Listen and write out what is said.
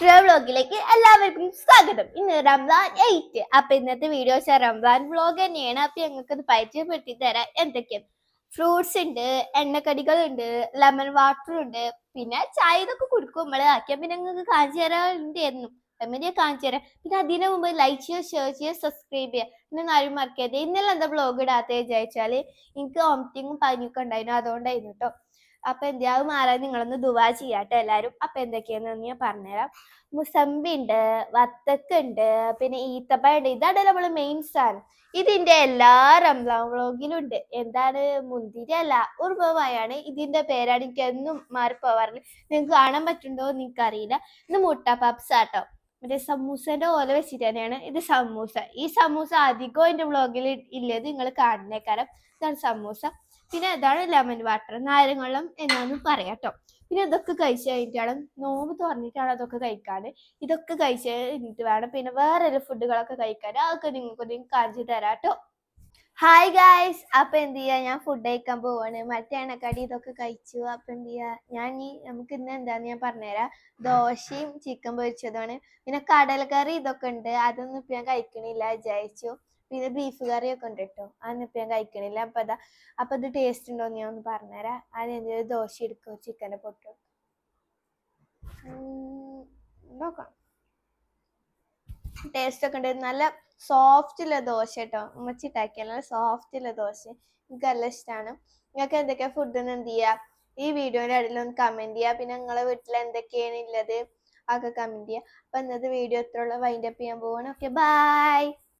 Extra വ്ലോഗിലേക്ക് എല്ലാവർക്കും സ്വാഗതം. ഇന്ന് റംസാൻ എയ്റ്റ്. അപ്പൊ ഇന്നത്തെ വീഡിയോ വെച്ചാൽ റംസാൻ വ്ലോഗ് തന്നെയാണ്. അപ്പൊ ഞങ്ങൾക്ക് അത് പരിചയപ്പെടുത്തി തരാം എന്തൊക്കെയാണ് ഫ്രൂട്ട്സ് ഉണ്ട് എണ്ണക്കടികൾ ഉണ്ട് ലെമൺ വാട്ടർ ഉണ്ട് പിന്നെ ചായ ഇതൊക്കെ കുടിക്കും നമ്മൾ ആക്കിയാ പിന്നെ ഞങ്ങൾക്ക് കാണിച്ചു തരാറുണ്ടായിരുന്നു എമ്മനെ കാണിച്ചു തരാം. പിന്നെ അതിനു മുമ്പ് ലൈക്ക് ചെയ്യുക ഷെയർ ചെയ്യുക സബ്സ്ക്രൈബ് ചെയ്യുക. പിന്നെ ആരും മറക്കരുത്. ഇന്നലെ എന്താ ബ്ലോഗ് ഇടാത്ത വിചാരിച്ചാൽ എനിക്ക് വോമിറ്റിങ്ങും പനിയൊക്കെ ഉണ്ടായിരുന്നു. അതുകൊണ്ടായിരുന്നു കേട്ടോ അപ്പൊ എന്തിയാവും മാറാൻ നിങ്ങളൊന്ന് ദുവാ ചെയ്യാട്ടോ എല്ലാരും. അപ്പൊ എന്തൊക്കെയാണെന്ന് ഞാൻ പറഞ്ഞുതരാം. മുസമ്പി ഉണ്ട് വത്തക്ക ഉണ്ട് പിന്നെ ഈത്തപ്പഴ ഉണ്ട്. ഇതാണ് നമ്മൾ മെയിൻ സാധനം ഇതിന്റെ എല്ലാ റംസാൻ വ്ളോഗിലും ഉണ്ട്. എന്താണ്? മുന്തിരി അല്ല ഉർവമായാണ് ഇതിന്റെ പേരാണ് എനിക്ക് എന്നും മാറിപ്പോവാറില്ല. നിങ്ങൾക്ക് കാണാൻ പറ്റുണ്ടോ എന്ന് അറിയില്ല ഇത് മുട്ട പപ്സ് ആട്ടോ. മറ്റേ സമൂസന്റെ ഓല വെച്ചിട്ട് തന്നെയാണ് ഇത് സമൂസ. ഈ സമൂസ അധികം എന്റെ വ്ളോഗിൽ ഇല്ലത് നിങ്ങൾ കാണുന്നേക്കാരം ഇതാണ് സമൂസ. പിന്നെ ഇതാണ് ലെമൺ വാട്ടർ നാരങ്ങളും എന്നാന്ന് പറയാട്ടോ പിന്നെ ഇതൊക്കെ കഴിച്ച് കഴിഞ്ഞിട്ടാണ് നോമ്പ് തുറന്നിട്ടാണ് അതൊക്കെ കഴിക്കാൻ ഇതൊക്കെ കഴിച്ച് കഴിഞ്ഞിട്ട് വേണം പിന്നെ വേറെ ഫുഡുകളൊക്കെ കഴിക്കാൻ അതൊക്കെ നിങ്ങൾക്ക് കാണിച്ചു തരാട്ടോ ഹായ് ഗായ്സ് അപ്പൊ എന്ത് ചെയ്യാ? ഞാൻ ഫുഡ് കഴിക്കാൻ പോവാണ്. മറ്റേ എണ്ണക്കടി ഇതൊക്കെ കഴിച്ചു. അപ്പൊ എന്ത് ചെയ്യാ? ഞാൻ ഈ നമുക്ക് ഇന്ന് എന്താന്ന് ഞാൻ പറഞ്ഞുതരാം. ദോശയും ചിക്കൻ പൊരിച്ചതുമാണ്. പിന്നെ കടൽക്കറി ഇതൊക്കെ ഉണ്ട്. അതൊന്നും ഇപ്പൊ ഞാൻ കഴിക്കണില്ല. വിചാരിച്ചു. പിന്നെ ബീഫ് കറിയൊക്കെ ഉണ്ട് കേട്ടോ അതൊന്നും ഇപ്പൊ ഞാൻ കഴിക്കണില്ല. അപ്പൊ അതാ അപ്പൊ ഇത് ടേസ്റ്റ് ഉണ്ടോ ഞാൻ ഒന്ന് പറഞ്ഞുതരാം. അതിന് ദോശ എടുക്കോ? ചിക്കനെ പൊട്ടോ നോക്കാം. ടേസ്റ്റ് ഒക്കെ ഉണ്ട്. നല്ല സോഫ്റ്റ് ഉള്ള ദോശ കേട്ടോ ഉമ്മച്ചി ഉണ്ടാക്കിയ നല്ല സോഫ്റ്റ് ഉള്ള ദോശ. എനിക്ക് നല്ല ഇഷ്ടമാണ് നിങ്ങൾക്ക് എന്തൊക്കെയാ ഫുഡ് എന്ത് ചെയ്യാ? ഈ വീഡിയോന്റെ അടിയിൽ ഒന്ന് കമന്റ് ചെയ്യുക പിന്നെ നിങ്ങളെ വീട്ടിൽ എന്തൊക്കെയാണ് ഉള്ളത് ഒക്കെ കമന്റ് ചെയ്യുക അപ്പൊ ഇന്നത്തെ വീഡിയോ ഇത്രയുള്ള വൈൻഡ് അപ്പ് ചെയ്യാൻ പോവാണ്. Okay bye